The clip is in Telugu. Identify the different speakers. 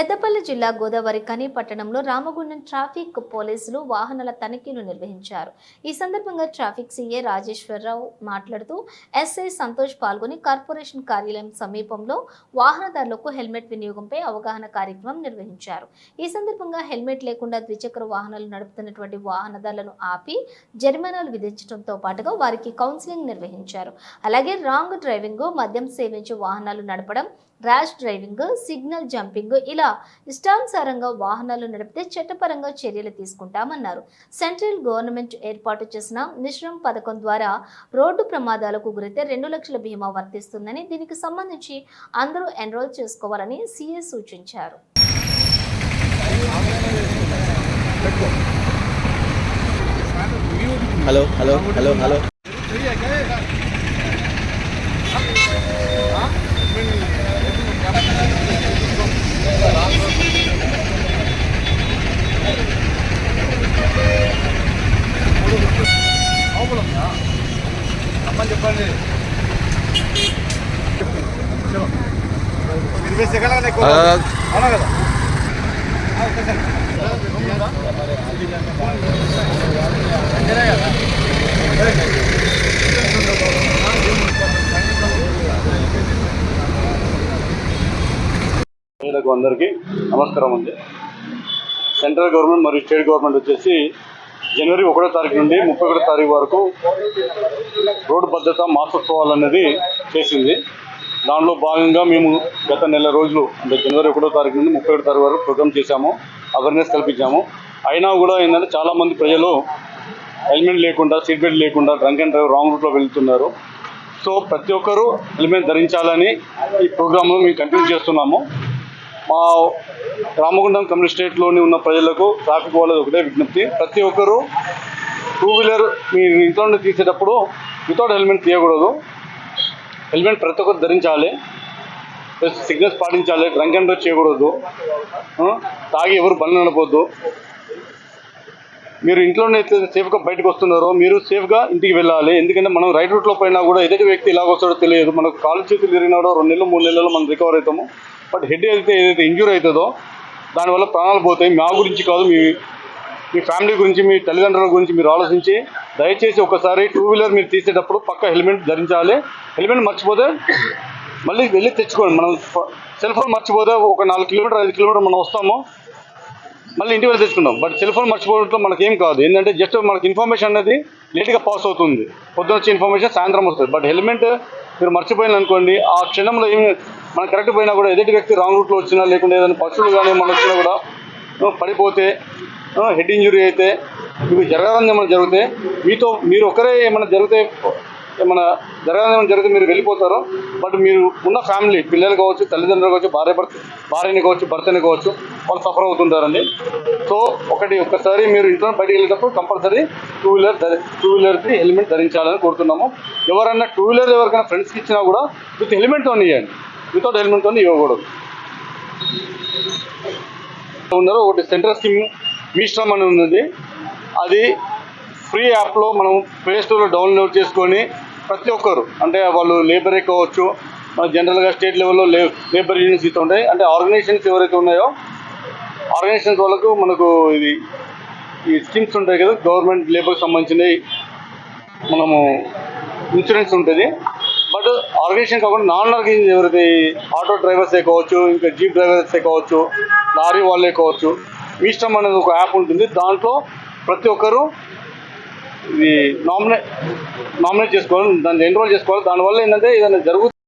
Speaker 1: పెద్దపల్లి జిల్లా గోదావరి కని పట్టణంలో రామగుండం ట్రాఫిక్ పోలీసులు వాహనాల తనిఖీలు నిర్వహించారు. ఈ సందర్భంగా ట్రాఫిక్ సీఏ రాజేశ్వరరావు మాట్లాడుతూ ఎస్ఐ సంతోష్ పాల్గొని కార్పొరేషన్ కార్యాలయం సమీపంలో వాహనదారులకు హెల్మెట్ వినియోగంపై అవగాహన కార్యక్రమం నిర్వహించారు. ఈ సందర్భంగా హెల్మెట్ లేకుండా ద్విచక్ర వాహనాలు నడుపుతున్నటువంటి వాహనదారులను ఆపి జరిమానాలు విధించడంతో పాటుగా వారికి కౌన్సిలింగ్ నిర్వహించారు. అలాగే రాంగ్ డ్రైవింగ్ మద్యం సేవించి వాహనాలు నడపడం ర్యాష్ డ్రైవింగ్ సిగ్నల్ జంపింగ్ ఇలా ఇష్టానుసారంగా వాహనాలు నడిపితే చట్టపరంగా చర్యలు తీసుకుంటామన్నారు. సెంట్రల్ గవర్నమెంట్ ఏర్పాటు చేసిన మిశ్రమ్ పథకం ద్వారా రోడ్డు ప్రమాదాలకు గురైతే రెండు లక్షల బీమా వర్తిస్తుందని దీనికి సంబంధించి అందరూ ఎన్రోల్ చేసుకోవాలని సీఏ సూచించారు.
Speaker 2: Hello hello hello hello.
Speaker 3: చెప్పండి ఇరవై అవునా కదా?
Speaker 4: అందరికీ నమస్కారం అండి. సెంట్రల్ గవర్నమెంట్ మరియు స్టేట్ గవర్నమెంట్ వచ్చేసి జనవరి ఒకటో తారీఖు నుండి ముప్పై ఒకటో తారీఖు వరకు రోడ్డు భద్రత మాసోత్సవాలు అనేది చేసింది. దానిలో భాగంగా మేము గత నెల రోజులు అంటే జనవరి ఒకటో తారీఖు నుండి ముప్పై ఒకటో తారీఖు వరకు ప్రోగ్రామ్ చేశాము అవేర్నెస్ కల్పించాము. అయినా కూడా ఏంటంటే చాలామంది ప్రజలు హెల్మెట్ లేకుండా సీట్ బెల్ట్ లేకుండా డ్రంక్ అండ్ డ్రైవ్ రాంగ్ రూట్లో వెళ్తున్నారు. సో ప్రతి ఒక్కరూ హెల్మెట్ ధరించాలని ఈ ప్రోగ్రామ్ను మేము కంటిన్యూ చేస్తున్నాము. మా రామగుండం కమ్యూనిస్టేట్లోని ఉన్న ప్రజలకు ట్రాఫిక్ వాళ్ళది ఒకటే విజ్ఞప్తి. ప్రతి ఒక్కరూ టూ వీలర్ మీ ఇంట్లో నుండి తీసేటప్పుడు వితౌట్ హెల్మెట్ తీయకూడదు. హెల్మెట్ ప్రతి ఒక్కరు ధరించాలి. ప్లస్ సిగ్నల్స్ పాటించాలి. డ్రంక్ అండ్ డ్రైవ్ చేయకూడదు. తాగి ఎవరు బండి నడపొద్దు. మీరు ఇంట్లోనే అయితే సేఫ్గా బయటకు వస్తున్నారో మీరు సేఫ్గా ఇంటికి వెళ్ళాలి. ఎందుకంటే మనం రైట్ రూట్లో పోయినా కూడా ఎదుటి వ్యక్తి ఇలాగ వస్తాడో తెలియదు. మనకు కాలు చేతులు తిరిగినాడో రెండు నెలలు మూడు నెలలు మనం రికవర్ అవుతాము. బట్ హెడ్ అయితే ఏదైతే ఇంజూర్ అవుతుందో దానివల్ల ప్రాణాలు పోతాయి. మా గురించి కాదు మీ మీ ఫ్యామిలీ గురించి మీ తల్లిదండ్రుల గురించి మీరు ఆలోచించి దయచేసి ఒకసారి టూ వీలర్ మీరు తీసేటప్పుడు పక్క హెల్మెట్ ధరించాలి. హెల్మెట్ మర్చిపోతే మళ్ళీ వెళ్ళి తెచ్చుకోండి. మనం సెల్ ఫోన్ మర్చిపోతే ఒక నాలుగు కిలోమీటర్ ఐదు కిలోమీటర్ మనం వస్తాము. మళ్ళీ ఇంటికి వెళ్ళి తెచ్చుకుందాం. బట్ సెల్ ఫోన్ మర్చిపోవడంతో మనకేం ఏం కాదు. ఏంటంటే జస్ట్ మనకి ఇన్ఫర్మేషన్ అనేది లేట్గా పాస్ అవుతుంది. పొద్దున వచ్చే ఇన్ఫర్మేషన్ సాయంత్రం వస్తుంది. బట్ హెల్మెట్ మీరు మర్చిపోయిన అనుకోండి ఆ క్షణంలో ఏమి మనం కరెక్ట్ పోయినా కూడా ఎదుటి వ్యక్తి రాంగ్ రూట్లో వచ్చినా లేకుంటే ఏదైనా పశువులు కానీ మనం వచ్చినా కూడా పడిపోతే హెడ్ ఇంజురీ అయితే ఇవి జరగాలని ఏమైనా జరిగితే మీతో మీరు ఒకరే ఏమైనా జరిగితే ఏమైనా జరగాలని ఏమైనా జరిగితే మీరు వెళ్ళిపోతారు. బట్ మీరు ఉన్న ఫ్యామిలీ పిల్లలు కావచ్చు తల్లిదండ్రులు కావచ్చు భార్య భర్త భార్యని కావచ్చు భర్తని కావచ్చు వాళ్ళు సఫర్ అవుతుంటారండి. సో ఒకటి ఒక్కసారి మీరు ఇంట్లో బయటికి వెళ్ళేటప్పుడు కంపల్సరీ టూ వీలర్ టూ వీలర్కి హెల్మెట్ ధరించాలని కోరుతున్నాము. ఎవరన్నా టూ వీలర్ ఎవరికైనా ఫ్రెండ్స్కి ఇచ్చినా కూడా విత్ హెల్మెట్తో ఇవ్వండి వితౌట్ హెల్మెట్తో ఇవ్వకూడదు. ఉన్నారు ఒకటి సెంట్రల్ స్కీమ్ మీ అని ఉంది అది ఫ్రీ యాప్లో మనం ప్లేస్టోర్లో డౌన్లోడ్ చేసుకొని ప్రతి ఒక్కరు అంటే వాళ్ళు లేబరే కావచ్చు మన జనరల్గా స్టేట్ లెవెల్లో లే లేబర్ యూనియన్స్ ఇస్తూ ఉంటాయి. అంటే ఆర్గనైజేషన్స్ ఎవరైతే ఉన్నాయో ఆర్గనైజేషన్స్ వాళ్ళకు మనకు ఇది ఈ స్కీమ్స్ ఉంటాయి కదా గవర్నమెంట్ లేబర్కి సంబంధించినవి. మనము ఇన్సూరెన్స్ ఉంటుంది. ఆర్గనైజేషన్ కాకుండా నాన్ ఆర్గనైజేషన్ ఎవరైతే ఆటో డ్రైవర్స్ కావచ్చు ఇంకా జీప్ డ్రైవర్స్ కావచ్చు లారీ వాళ్ళే కావచ్చు. మీ ఇష్టం అనేది ఒక యాప్ ఉంటుంది. దాంట్లో ప్రతి ఒక్కరూ ఇది నామినేట్ నామినేట్ చేసుకోవాలి. దాన్ని ఎన్రోల్ చేసుకోవాలి. దానివల్ల ఏంటంటే ఏదైనా జరుగుతుంది